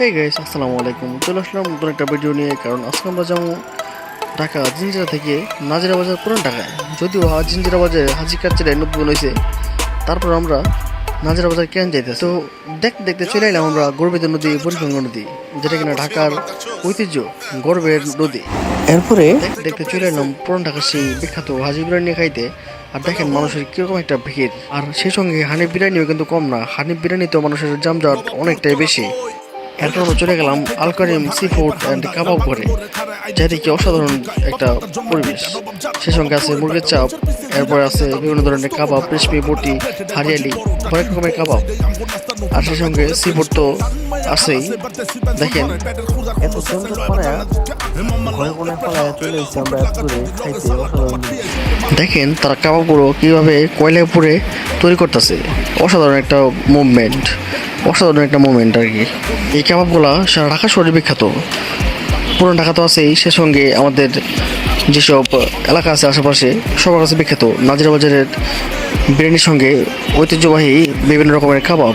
Hey guys আসসালামু আলাইকুম চলে আসলাম নতুন একটা ভিডিও নিয়ে, কারণ আজকে আমরা যাব ঢাকা জিঞ্জিরা থেকে নাজিরা বাজার পুরান ঢাকায় যদিও জিঞ্জিরা বাজারে হাজি কাচ্চিরায় নতুন হয়েছে, তারপর আমরা নাজিরা বাজার কেন যাইতে তো দেখতে দেখতে চলে এলাম আমরা গর্বিত নদী পরিগঙ্গা নদী, যেটা কিনা ঢাকার ঐতিহ্য, গর্বের নদী। এরপরে দেখতে চলে এলাম পুরান ঢাকার সেই বিখ্যাত হাজি বিরিয়ানি খাইতে। আর দেখেন মানুষের কীরকম একটা ভিড়। আর সেই সঙ্গে হানিফ বিরিয়ানিও কিন্তু কম না। হানিফ বিরিয়ানিতেও মানুষের জামজট অনেকটাই বেশি। এরপর আমরা চলে গেলাম Al Karim sea food and kabab ঘরে। যেটি কি অসাধারণ একটা পরিবেশ। সে সঙ্গে আছে মুরগির চাপ, এরপর আছে বিভিন্ন ধরনের কাবাব ক্রিসপি বটি, হারিয়ালি, অনেক রকমের কাবাব আর সে সঙ্গে সি ফুড তো আছেই। দেখেন, এত দেখেন, তারা কাবাবগুলো কীভাবে কয়লায় পুড়ে তৈরি করতেছে। অসাধারণ একটা মুভমেন্ট অসাধারণ একটা মুভমেন্ট আর কি। এই কাবাবগুলা সারা ঢাকা শহরে বিখ্যাত। পুরান ঢাকা তো আছেই, সে সঙ্গে আমাদের যেসব এলাকা আছে আশেপাশে, সবার কাছে বিখ্যাত। নাজিরা বাজারের বিরিয়ানির সঙ্গে ঐতিহ্যবাহী বিভিন্ন রকমের কাবাব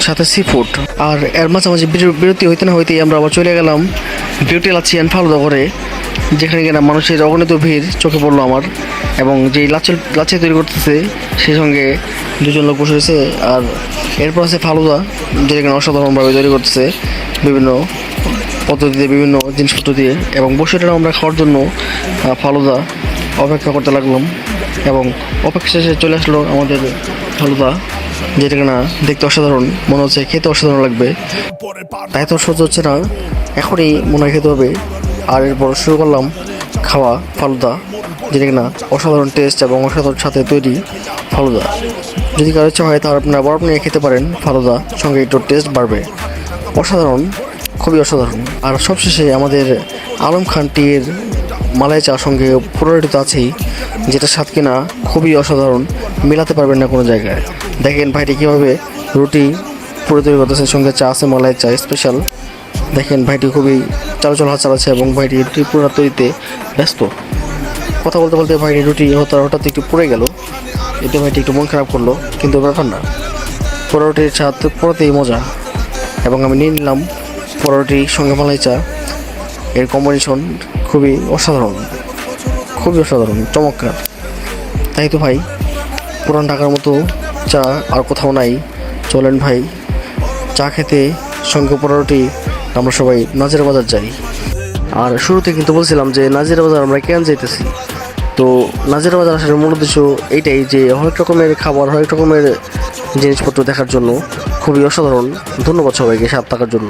সাথে সি ফুড আর এর মাঝামাঝি বির- বিরতি হইতে না হইতেই আমরা আবার চলে গেলাম বিউটি লাচ্ছি অ্যান্ড ফালুদা করে যেখানে কিনা মানুষের অগণিত ভিড় চোখে পড়ল আমার, এবং যেই লাচ্ছি লাচ্ছি তৈরি করতেছে সেই সঙ্গে দুজন লোক বসে আর এরপর আছে ফালুদা যেটা কিনা অসাধারণভাবে তৈরি করতেছে বিভিন্ন পদ্ধতিতে বিভিন্ন জিনিসপত্র দিয়ে। এবং বসে রইলাম আমরা খাওয়ার জন্য ফালুদা অপেক্ষা করতে লাগলাম। এবং অপেক্ষা শেষে চলে আসলো আমাদের ফালুদা যেটা কিনা দেখতে অসাধারণ মনে হচ্ছে খেতে অসাধারণ লাগবে। তাই তো সহ্য হচ্ছে না এখনই মনে হয় খেতে হবে। আর এরপর শুরু করলাম খাওয়া ফালুদা, যেটা কিনা অসাধারণ টেস্ট এবং অসাধারণ সাথে তৈরি ফালুদা। যদি কারও ইচ্ছা হয় তাহলে আপনারা বরফ নিয়ে খেতে পারেন ফালুদা, সঙ্গে একটু টেস্ট বাড়বে। অসাধারণ, খুবই অসাধারণ। আর সবশেষে আমাদের আলম খানটির মালাই চা সঙ্গে পুরোটি আছেই, যেটা স্বাদ কিনা খুবই অসাধারণ, মেলাতে পারবেন না কোনো জায়গায়। দেখেন ভাইটি কীভাবে রুটি পুরো তৈরি করতেছে, সঙ্গে চা আছে, মালাই চা স্পেশাল দেখেন ভাইটি খুবই চালচল চালাচ্ছে এবং ভাইটি রুটি পুরো তৈরিতে ব্যস্ত। কথা বলতে বলতে ভাইটি রুটি হঠাৎ হঠাৎ একটু পড়ে গেল। এতে ভাইটি একটু মন খারাপ করল, কিন্তু ব্যাপার না পরোটির স্বাদ পুরোতেই মজা। এবং আমি নিয়ে নিলাম পরোটির সঙ্গে মালাই চা। এর কম্বিনেশন খুবই অসাধারণ। খুবই অসাধারণ, চমৎকার। তাই তো ভাই, পুরান ঢাকার মতো চা আর কোথাও নাই। চলেন ভাই, চা খেতে সঙ্গে পরোটি আমরা সবাই নাজিরা বাজার যাই। আর শুরুতে কিন্তু বলছিলাম যে নাজিরা বাজার আমরা কেন যাইতেছি? তো নাজিরা বাজার আসার মূল উদ্দেশ্য এইটাই যে হরেক রকমের খাবার, হরেক রকমের জিনিসপত্র দেখার জন্য খুবই অসাধারণ। ধন্যবাদ সবাইকে সাথ থাকার জন্য।